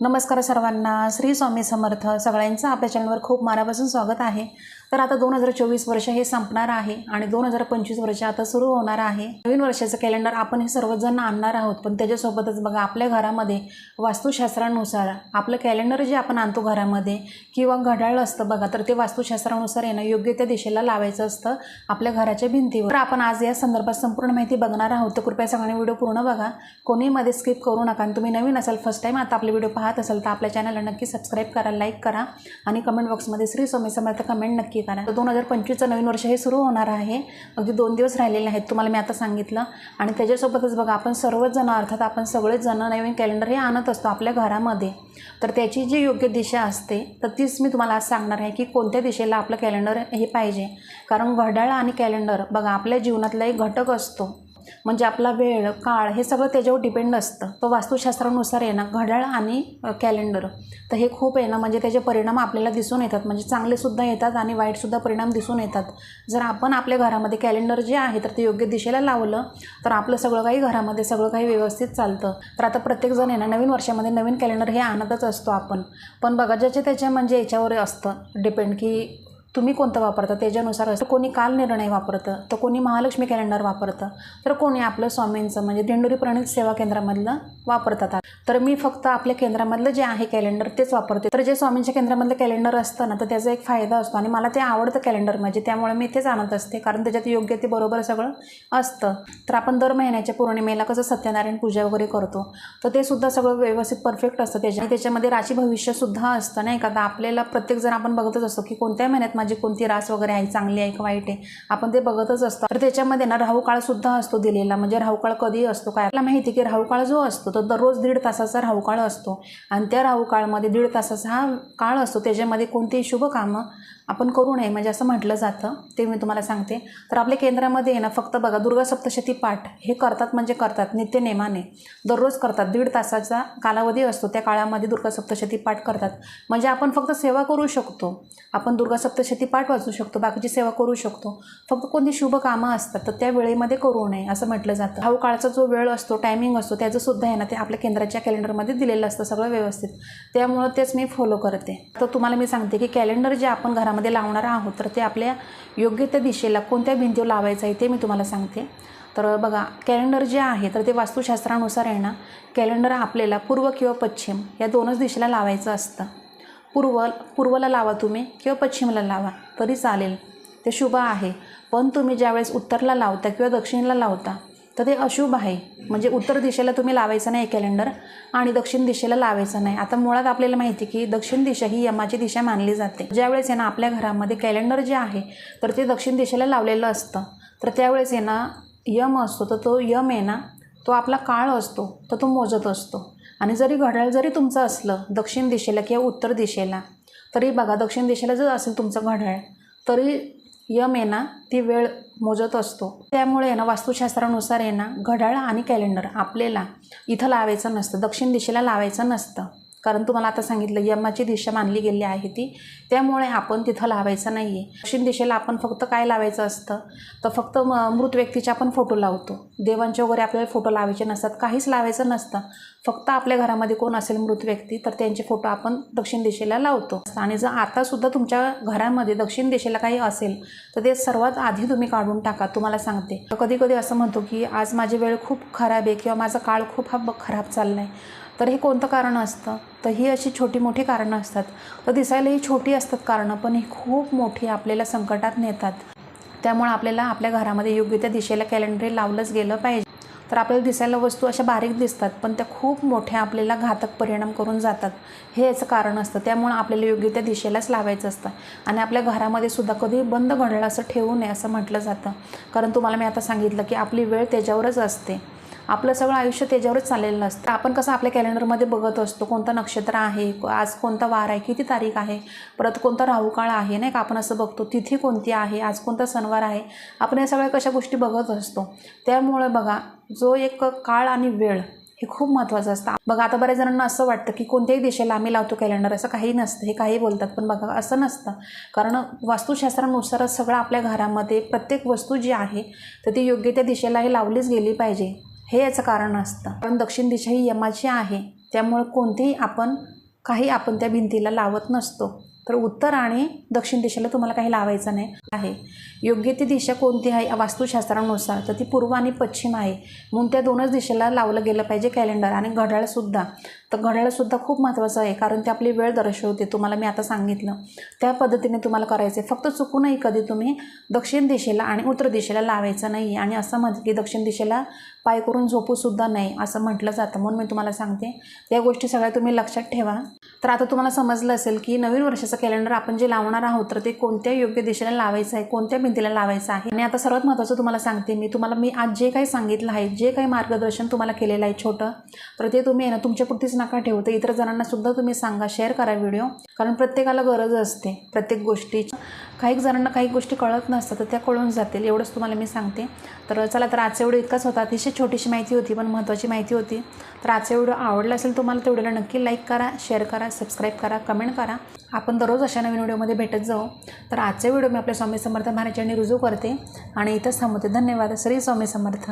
नमस्कार सर्वांना. श्री स्वामी समर्थ सगळ्यांचं आपल्या चॅनलवर खूप मनापासून स्वागत आहे. तर आता दोन हजार चोवीस वर्ष हे संपणार आहे आणि दोन हजार पंचवीस वर्ष आता सुरू होणार आहे. नवीन वर्षाचं कॅलेंडर आपण हे सर्वजण आणणार आहोत. पण त्याच्यासोबतच बघा आपल्या घरामध्ये वास्तुशास्त्रानुसार आपलं कॅलेंडर जे आपण आणतो घरामध्ये किंवा घड्याळ असतं बघा तर ते वास्तुशास्त्रानुसार येणं योग्य त्या दिशेला लावायचं असतं आपल्या घराच्या भिंतीवर. तर आपण आज या संदर्भात संपूर्ण माहिती बघणार आहोत. तर कृपया सगळ्यांनी व्हिडिओ पूर्ण बघा. कोणी मध्ये स्किप करू नका आणि तुम्ही नवीन असाल फर्स्ट टाईम आता आपले व्हिडिओ पाहत असाल तर आपल्या चॅनलला नक्की सबस्क्राईब करा लाईक करा आणि कमेंट बॉक्समध्ये श्री स्वामी समर्थ कमेंट नक्की करा दोन हजार पंचवीसचं नवीन वर्ष हे सुरू होणार आहे. अगदी दोन दिवस राहिलेले आहेत तुम्हाला मी आता सांगितलं. आणि त्याच्यासोबतच बघा आपण सर्वच जण अर्थात आपण सगळेच जण नवीन कॅलेंडर हे आणत असतो आपल्या घरामध्ये. तर त्याची जी योग्य दिशा असते तर तीच मी तुम्हाला आज सांगणार आहे की कोणत्या दिशेला आपलं कॅलेंडर हे पाहिजे. कारण घड्याळ आणि कॅलेंडर बघा आपल्या जीवनातला एक घटक असतो. म्हणजे आपला वेळ काळ हे सगळं त्याच्यावर डिपेंड असतं. तो वास्तुशास्त्रानुसार आहे ना घड्याळ आणि कॅलेंडर तर हे खूप आहे ना म्हणजे त्याचे परिणाम आपल्याला दिसून येतात. म्हणजे चांगलेसुद्धा येतात आणि वाईटसुद्धा परिणाम दिसून येतात. जर आपण आपल्या घरामध्ये कॅलेंडर जे आहे तर ते योग्य दिशेला लावलं तर आपलं सगळं काही घरामध्ये सगळं काही व्यवस्थित चालतं. तर आता प्रत्येकजण आहे ना नवीन वर्षामध्ये नवीन कॅलेंडर हे आणतच असतो आपण. पण बघा ज्याच्या त्याच्या म्हणजे याच्यावर असतं डिपेंड की तुम्ही कोणतं वापरता? त्याच्यानुसार असतं. कोणी काल निर्णय वापरतं तर कोणी महालक्ष्मी कॅलेंडर वापरतं तर कोणी आपलं स्वामींचं म्हणजे दिंडोरी प्रणित सेवा केंद्रामधलं वापरतात. तर मी फक्त आपल्या केंद्रामधलं जे आहे कॅलेंडर तेच वापरते. तर जे स्वामींच्या केंद्रामधलं कॅलेंडर असतं ना तर त्याचा एक फायदा असतो आणि मला ते आवडतं कॅलेंडर म्हणजे त्यामुळे मी तेच आणत असते कारण त्याच्यात योग्य ते बरोबर सगळं असतं. तर आपण दर महिन्याच्या पौर्णिमेला कसं सत्यनारायण पूजा वगैरे करतो तर ते सुद्धा सगळं व्यवस्थित परफेक्ट असतं. त्याच्या त्याच्यामध्ये राशी भविष्यसुद्धा असतं नाही का? तर आपल्याला प्रत्येकजण आपण बघतच असतो की कोणत्या महिन्यात माझी कोणती रास वगैरे आहे चांगली आहे का वाईट आहे आपण ते बघतच असतो. तर त्याच्यामध्ये ना राहूकाळ सुद्धा असतो दिलेला म्हणजे राहूकाळ कधी असतो काय? आपल्याला माहिती आहे की राहूकाळ जो असतो तो दररोज दीड तासाचा राहूकाळ असतो. आणि त्या राहूकाळमध्ये दीड तासाचा हा काळ असतो त्याच्यामध्ये कोणतीही शुभ कामं आपण करू नये. म्हणजे असं म्हटलं जातं. ते मी तुम्हाला सांगते. तर आपल्या केंद्रामध्ये आहे ना फक्त बघा दुर्गा सप्तशती पाठ हे करतात म्हणजे करतात. नित्यनेमाने दररोज करतात. दीड तासाचा कालावधी असतो. त्या काळामध्ये दुर्गा सप्तशती पाठ करतात. म्हणजे आपण फक्त सेवा करू शकतो. आपण दुर्गा सप्तशती पाठ वाचू शकतो. बाकीची सेवा करू शकतो. फक्त कोणती शुभ कामं असतात तर त्या वेळेमध्ये करू नये असं म्हटलं जातं. हा काळचा जो वेळ असतो टायमिंग असतो त्याचं सुद्धा आहे ना ते आपल्या केंद्राच्या कॅलेंडरमध्ये दिलेलं असतं सगळं व्यवस्थित. त्यामुळं तेच मी फॉलो करते. तर तुम्हाला मी सांगते की कॅलेंडर जे आपण घरामध्ये लावणार आहोत तर ते आपल्या योग्य त्या दिशेला कोणत्या भिंतीवर लावायचं आहे ते मी तुम्हाला सांगते. तर बघा कॅलेंडर जे आहे तर ते वास्तुशास्त्रानुसार आहे ना कॅलेंडर आपल्याला पूर्व किंवा पश्चिम या दोनच दिशेला लावायचं असतं. पूर्व पूर्वला लावा तुम्ही किंवा पश्चिमला लावा तरी चालेल. ते शुभ आहे. पण तुम्ही ज्यावेळेस उत्तरला लावता किंवा दक्षिणला लावता तर ते अशुभ आहे. म्हणजे उत्तर दिशेला तुम्ही लावायचं नाही कॅलेंडर आणि दक्षिण दिशेला लावायचं नाही. आता मुळात आपल्याला माहिती की दक्षिण दिशा ही यमाची दिशा मानली जाते. ज्यावेळेस आहे ना आपल्या घरामध्ये कॅलेंडर जे आहे तर ते दक्षिण दिशेला लावलेलं असतं. तर त्यावेळेस आहे ना यम असतो तर तो यम आहे ना तो आपला काळ असतो तर तो मोजत असतो. आणि जरी घड्याळ जरी तुमचं असलं दक्षिण दिशेला किंवा उत्तर दिशेला तरी बघा दक्षिण दिशेला जर असेल तुमचं घड्याळ तरी यम आहे ना ती वेळ मोजत असतो. त्यामुळे आहे ना वास्तुशास्त्रानुसार आहे ना घड्याळ आणि कॅलेंडर आपल्याला इथं लावायचं नसतं दक्षिण दिशेला लावायचं नसतं. कारण तुम्हाला आता सांगितलं यमाची दिशा मानली गेली आहे ती. त्यामुळे आपण तिथं लावायचं नाही आहे दक्षिण दिशेला आपण फक्त काय लावायचं असतं? तर फक्त म मृत व्यक्तीचे आपण फोटो लावतो. देवांचे वगैरे आपल्याला फोटो लावायचे नसतात. काहीच लावायचं नसतं. फक्त आपल्या घरामध्ये कोण असेल मृत व्यक्ती तर त्यांचे फोटो आपण दक्षिण दिशेला लावतो. आणि जर आतासुद्धा तुमच्या घरामध्ये दक्षिण दिशेला काही असेल तर ते सर्वात आधी तुम्ही काढून टाका. तुम्हाला सांगते. कधी कधी असं म्हणतो की आज माझी वेळ खूप खराब आहे किंवा माझा काळ खूप हा खराब चालला आहे तर हे कोणतं कारण असतं? तर ही अशी छोटी मोठी कारणं असतात. तर दिसायला ही छोटी असतात कारणं पण ही खूप मोठी आपल्याला संकटात नेतात. त्यामुळे आपल्याला आपल्या घरामध्ये योग्य त्या दिशेला कॅलेंडर लावलंच गेलं पाहिजे. तर आपल्याला दिसायला वस्तू अशा बारीक दिसतात पण त्या खूप मोठ्या आपल्याला घातक परिणाम करून जातात. हे याचं कारण असतं. त्यामुळं आपल्याला योग्य त्या दिशेलाच लावायचं असतं. आणि आपल्या घरामध्ये सुद्धा कधी बंद घडलं असं ठेवू नये असं म्हटलं जातं. कारण तुम्हाला मी आता सांगितलं की आपली वेळ त्याच्यावरच असते. आपलं सगळं आयुष्य त्याच्यावरच चाललेलं असतं आपण कसं आपल्या कॅलेंडरमध्ये बघत असतो कोणतं नक्षत्र आहे आज कोणता वार आहे किती तारीख आहे परत कोणता राहुकाळ आहे नाही का? आपण असं बघतो तिथी कोणती आहे आज कोणता सणवार आहे. आपण या सगळ्या कशा गोष्टी बघत असतो. त्यामुळे बघा जो एक काळ आणि वेळ हे खूप महत्त्वाचं असतं. बघा आता बऱ्याच जणांना असं वाटतं की कोणत्याही दिशेला आम्ही लावतो कॅलेंडर असं काही नसतं हे काही बोलतात. पण बघा असं नसतं. कारण वास्तुशास्त्रानुसारच सगळं आपल्या घरामध्ये प्रत्येक वस्तू जी आहे तर ती योग्य त्या दिशेला हे लावलीच गेली पाहिजे. हे याचं कारण असतं. कारण दक्षिण दिशा ही यमाची आहे. त्यामुळं कोणतेही आपण काही आपण त्या भिंतीला लावत नसतो. तर उत्तर आणि दक्षिण दिशेला तुम्हाला काही लावायचं नाही. आहे. योग्य ती दिशा कोणती आहे? वास्तुशास्त्रानुसार तर ती पूर्व आणि पश्चिम आहे. म्हणून त्या दोनच दिशेला लावलं गेलं पाहिजे कॅलेंडर आणि घड्याळसुद्धा तर घड्याळसुद्धा खूप महत्त्वाचं आहे कारण ते आपली वेळ दर्शवते. तुम्हाला मी आता सांगितलं. त्या पद्धतीने तुम्हाला करायचं आहे फक्त चुकूनही कधी तुम्ही. दक्षिण दिशेला आणि उत्तर दिशेला लावायचं नाही. आणि असं म्हणते की दक्षिण दिशेला पाय करून झोपूसुद्धा नाही असं म्हटलं जातं. म्हणून मी तुम्हाला सांगते. त्या गोष्टी सगळ्या तुम्ही लक्षात ठेवा. तर आता तुम्हाला समजलं असेल की नवीन वर्षाचं कॅलेंडर आपण जे लावणार आहोत तर ते कोणत्या योग्य दिशेला लावायचं आहे कोणत्या भिंतीला लावायचं आहे? आणि आता सर्वात महत्त्वाचं तुम्हाला सांगते मी. तुम्हाला मी आज जे काही सांगितलं आहे जे काही मार्गदर्शन तुम्हाला केलेलं आहे छोटं तर ते तुम्ही आहे ना तुमच्यापुरतीच नका ठेवतं इतर जणांना सुद्धा तुम्ही सांगा शेअर करा व्हिडिओ. कारण प्रत्येकाला गरज असते प्रत्येक गोष्टीची. काही जणांना काही गोष्टी कळत नसतात तर त्या कळून जातील. एवढंच तुम्हाला मी सांगते. तर चला तर आजचं एवढं इतकाच होता. अतिशय छोटीशी माहिती होती पण महत्त्वाची माहिती होती. तर आजचं व्हिडिओ आवडला असेल तुम्हाला तेवढ्याला नक्की लाईक करा शेअर करा सबस्क्राईब करा कमेंट करा. आपण दररोज अशा नवीन व्हिडिओमध्ये भेटत जाऊ. तर आजचा व्हिडिओ मी आपल्या स्वामी समर्थ महाराजांनी रुजू करते. आणि इथंच थांबवते. धन्यवाद. श्री स्वामी समर्थ.